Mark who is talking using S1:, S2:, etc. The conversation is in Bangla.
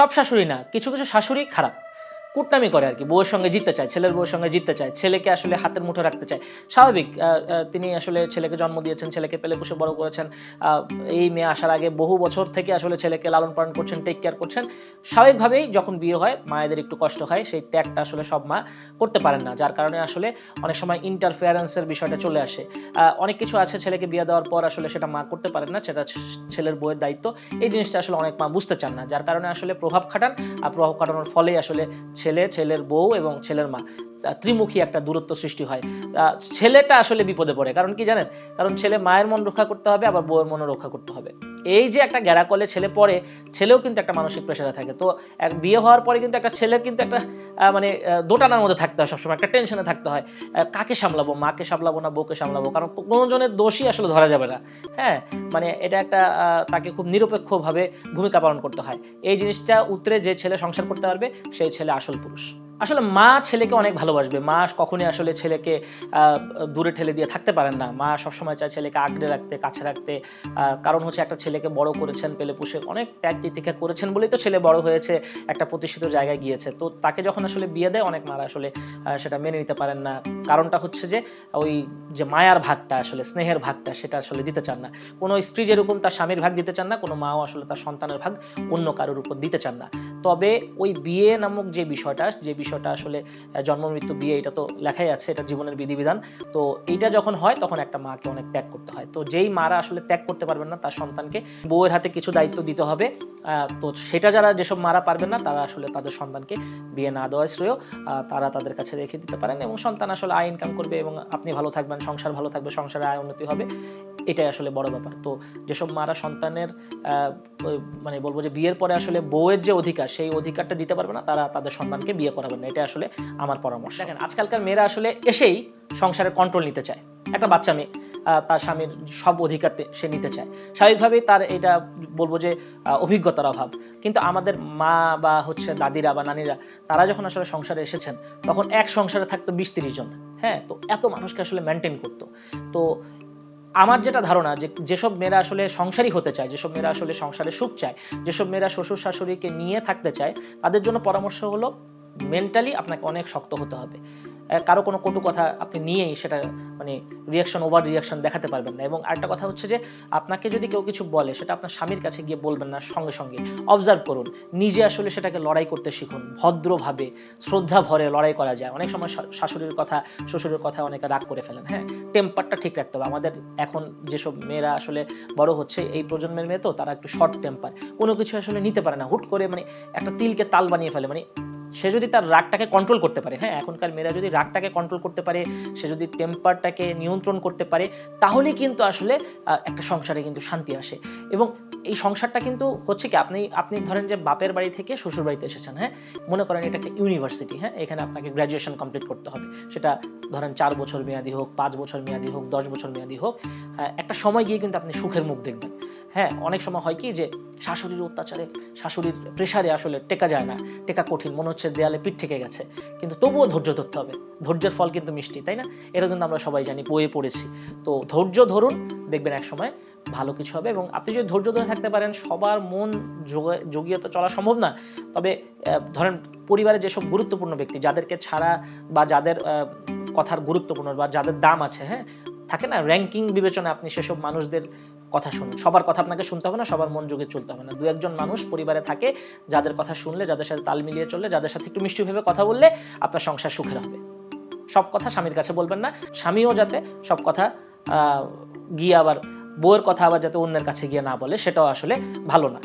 S1: সব শাশুড়ি না কিছু কিছু শাশুড়ি খারাপ। কুটনামি করে আর কি, বউয়ের সঙ্গে জিততে চায়, ছেলের বউয়ের সঙ্গে জিততে চায়, ছেলেকে আসলে হাতের মুঠো রাখতে চায়। স্বাভাবিক তিনি আসলে ছেলেকে জন্ম দিয়েছেন, ছেলেকে পেলে পুষে বড় করেছেন এই মেয়ে আসার আগে বহু বছর থেকে আসলে ছেলেকে লালন পালন করছেন টেক কেয়ার করছেন। স্বাভাবিকভাবেই যখন বিয়ে হয়, মায়েদের একটু কষ্ট হয়, সেই ত্যাগটা আসলে সব মা করতে পারেন না, যার কারণে আসলে অনেক সময় ইন্টারফেয়ারেন্সের বিষয়টা চলে আসে। অনেক কিছু আছে ছেলেকে বিয়ে দেওয়ার পর আসলে সেটা মা করতে পারেন না, সেটা ছেলের বউয়ের দায়িত্ব। এই জিনিসটা আসলে অনেক মা বুঝতে চান না, যার কারণে আসলে প্রভাব খাটান, আর প্রভাব খাটানোর ফলেই আসলে ছেলে, ছেলের বউ এবং ছেলের মা। ত্রিমুখী একটা দূরত্ব সৃষ্টি হয়। ছেলেটা আসলে বিপদে পড়ে। কারণ কি জানেন? কারণ ছেলে মায়ের মন রক্ষা করতে হবে, আবার বউয়ের মনও রক্ষা করতে হবে। এই যে একটা গ্যারাকলে ছেলে পড়ে, ছেলেও কিন্তু একটা মানসিক প্রেশারে থাকে। তো এক বিয়ে হওয়ার পরে কিন্তু একটা ছেলের কিন্তু একটা মানে দোটানার মধ্যে থাকতে হয় সবসময়, একটা টেনশনে থাকতে হয়। কাকে সামলাবো, মাকে সামলাবো না বউকে সামলাবো? কারণ কোনো জনের দোষই আসলে ধরা যাবে না। হ্যাঁ মানে এটা একটা তাকে খুব নিরপেক্ষভাবে ভূমিকা পালন করতে হয়। এই জিনিসটা উতরে যে ছেলে সংসার করতে পারবে, সেই ছেলে আসল পুরুষ। আসলে মা ছেলেকে অনেক ভালোবাসবে। মা কখনোই আসলে ছেলেকে দূরে ঠেলে দিয়ে থাকতে পারেন না। মা সবসময় চায় ছেলেকে আগলে রাখতে কাছে রাখতে। কারণ হচ্ছে একটা ছেলেকে বড় করেছেন পেলে পুষে অনেক ত্যাগ তিতিক্ষা করেছেন বলেই তো ছেলে বড় হয়েছে একটা প্রতিষ্ঠিত জায়গায় গিয়েছে। তো তাকে যখন আসলে বিয়ে দেয় অনেক মারা আসলে সেটা মেনে নিতে পারেন না। কারণটা হচ্ছে যে ওই যে মায়ার ভাগটা আসলে স্নেহের ভাগটা সেটা আসলে দিতে চান না। কোনো স্ত্রী যেরকম তার স্বামীর ভাগ দিতে চান না কোনো মাও আসলে তার সন্তানের ভাগ অন্য কারোর উপর দিতে চান না। তবে ওই বিয়ে নামক যে বিষয়টা যে বিষয়টা আসলে আহ, জন্ম মৃত্যু বিয়ে এটা তো লেখাই আছে এটা জীবনের বিধিবিধান। তো এইটা যখন হয় তখন একটা মাকে অনেক ত্যাগ করতে হয়। তো যেই মারা আসলে ত্যাগ করতে পারবেন না তার সন্তানকে বউয়ের হাতে কিছু দায়িত্ব দিতে হবে। তো সেটা যারা যেসব মারা পারবেন না, তারা আসলে তাদের সন্তানকে বিয়ে না দেওয়া শ্রেয় তারা তাদের কাছে রেখে দিতে পারেন এবং সন্তান আসলে আয় ইনকাম করবে এবং আপনি ভালো থাকবেন, সংসার ভালো থাকবে, সংসারে আয় উন্নতি হবে, এটাই আসলে বড় ব্যাপার। তো যেসব মারা সন্তানের মানে বলব যে বিয়ের পরে আসলে বউয়ের যে অধিকার, সেই অধিকারটা দিতে পারবে না, তারা তাদের সন্তানকে বিয়ে করাবেন না এটা আসলে আমার পরামর্শ। দেখেন, আজকালকার মেয়েরা আসলে এসেই সংসারের কন্ট্রোল নিতে চায়। একটা বাচ্চা মেয়ে তার স্বামীর সব অধিকার সে নিতে চায়। স্বাভাবিকভাবেই তার এটা বলব যে অভিজ্ঞতার অভাব। কিন্তু আমাদের মা বা হচ্ছে দাদিরা বা নানিরা, তারা যখন আসলে সংসারে এসেছেন, তখন এক সংসারে থাকতো বিশ তিরিশ জন। হ্যাঁ তো এত মানুষকে আসলে মেনটেন করতো। তো আমার যেটা ধারণা যে, যেসব মেয়েরা আসলে সংসারী হতে চায়, যেসব মেয়েরা আসলে সংসারে সুখ চায়, যেসব মেয়েরা শ্বশুর শাশুড়িকে নিয়ে থাকতে চায়, তাদের জন্য পরামর্শ হলো মেন্টালি আপনাকে অনেক শক্ত হতে হবে। কারও কোনো কটু কথা আপনি নিয়েই সেটা মানে রিয়াকশন ওভার রিয়াকশন দেখাতে পারবেন না। এবং আরেকটা কথা হচ্ছে যে, আপনাকে যদি কেউ কিছু বলে, সেটা আপনার স্বামীর কাছে গিয়ে বলবেন না, সঙ্গে সঙ্গে। অবজার্ভ করুন। নিজে আসলে সেটাকে লড়াই করতে শিখুন। ভদ্রভাবে শ্রদ্ধা ভরে লড়াই করা যায়। অনেক সময় শাশুড়ির কথা, শ্বশুরের কথা অনেকে রাগ করে ফেলেন। হ্যাঁ টেম্পারটা ঠিক রাখতে হবে। আমাদের এখন যেসব মেয়েরা আসলে বড় হচ্ছে, এই প্রজন্মের মেয়ে তো, তারা একটু শর্ট টেম্পার কোনো কিছু আসলে নিতে পারে না। হুট করে মানে একটা তিলকে তাল বানিয়ে ফেলে। মানে সে যদি তার রাগটাকে কন্ট্রোল করতে পারে হ্যাঁ এখনকার মেয়েরা যদি রাগটাকে কন্ট্রোল করতে পারে, সে যদি টেম্পারটাকে নিয়ন্ত্রণ করতে পারে, তাহলেই কিন্তু আসলে একটা সংসারে কিন্তু শান্তি আসে। এবং এই সংসারটা কিন্তু হচ্ছে কি, আপনি আপনি ধরেন যে বাপের বাড়ি থেকে শ্বশুর বাড়িতে এসেছেন হ্যাঁ? মনে করেন এটা একটা ইউনিভার্সিটি হ্যাঁ? এখানে আপনাকে গ্র্যাজুয়েশন কমপ্লিট করতে হবে। সেটা ধরেন চার বছর মেয়াদি হোক, পাঁচ বছর মেয়াদি হোক, দশ বছর মেয়াদি হোক একটা সময় গিয়ে কিন্তু আপনি সুখের মুখ দেখবেন হ্যাঁ? অনেক সময় হয় কি যে শাশুড়ির অত্যাচারে, শাশুড়ির প্রেশারে আসলে টেকা যায় না, টেকা কঠিন, মনে হচ্ছে দেয়ালে পিঠ থেকে গেছে। কিন্তু তবুও ধৈর্য ধরতে হবে। ধৈর্যের ফল কিন্তু মিষ্টি, তাই না? এটা কিন্তু আমরা সবাই জানি, বইয়ে পড়েছি। তো ধৈর্য ধরুন, দেখবেন এক সময় ভালো কিছু হবে এবং আপনি যদি ধৈর্য ধরে থাকতে পারেন, সবার মন যোগা- জগিয়ে তো চলা সম্ভব না। তবে ধরেন পরিবারে যেসব গুরুত্বপূর্ণ ব্যক্তি, যাদেরকে ছাড়া বা যাদের কথার গুরুত্বপূর্ণ বা যাদের দাম আছে হ্যাঁ থাকে না র্যাঙ্কিং বিবেচনা আপনি সেসব মানুষদের কথা শুনুন। সবার কথা আপনাকে শুনতে হবে না, সবার মন যোগে চলতে হবে না। দু একজন মানুষ পরিবারে থাকে, যাদের কথা শুনলে, যাদের সাথে তাল মিলিয়ে চললে, যাদের সাথে একটু মিষ্টিভাবে কথা বললে, আপনার সংসার সুখের হবে। সব কথা স্বামীর কাছে বলবেন না, স্বামীও যাতে সব কথা গিয়ে আবার বউয়ের কথা আবার যাতে অন্যের কাছে গিয়ে না বলে সেটাও আসলে ভালো না।